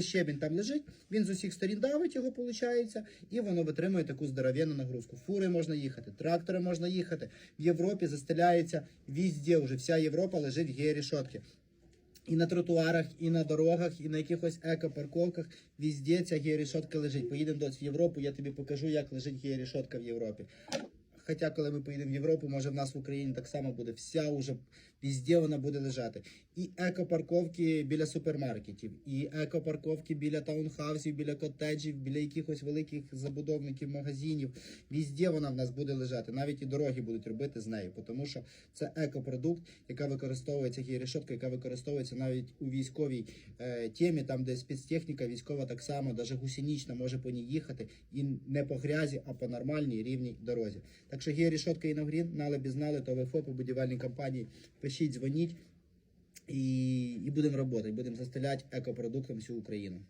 щебінь там лежить, він з усіх сторін давить його, виходить, і воно витримує таку здоровенну нагрузку. Фури можна їхати, трактори можна їхати. В Європі застеляється везде, вже вся Європа лежить георішотки. І на тротуарах, і на дорогах, і на якихось екопарковках. Везде ця георішотка лежить. Поїдемо досі в Європу, я тобі покажу, як лежить георішотка в Європі. Хоча, коли ми поїдемо в Європу, може в нас в Україні так само буде вся уже везде вона буде лежати. І екопарковки біля супермаркетів, і екопарковки біля таунхаусів, біля котеджів, біля якихось великих забудовників, магазинів. Везде вона в нас буде лежати. Навіть і дороги будуть робити з нею, тому що це екопродукт, яка використовується гієрешотка, яка використовується навіть у військовій е, темі, там де спецтехніка військова так само, навіть гусенічна може по ній їхати і не по грязі, а по нормальній рівній дорозі. Так що гієрешотка і Навгрін, знали б знали, то ВФО по будівельній компанії. Пишіть, дзвоніть і, і будемо працювати, будемо застеляти екопродуктом всю Україну.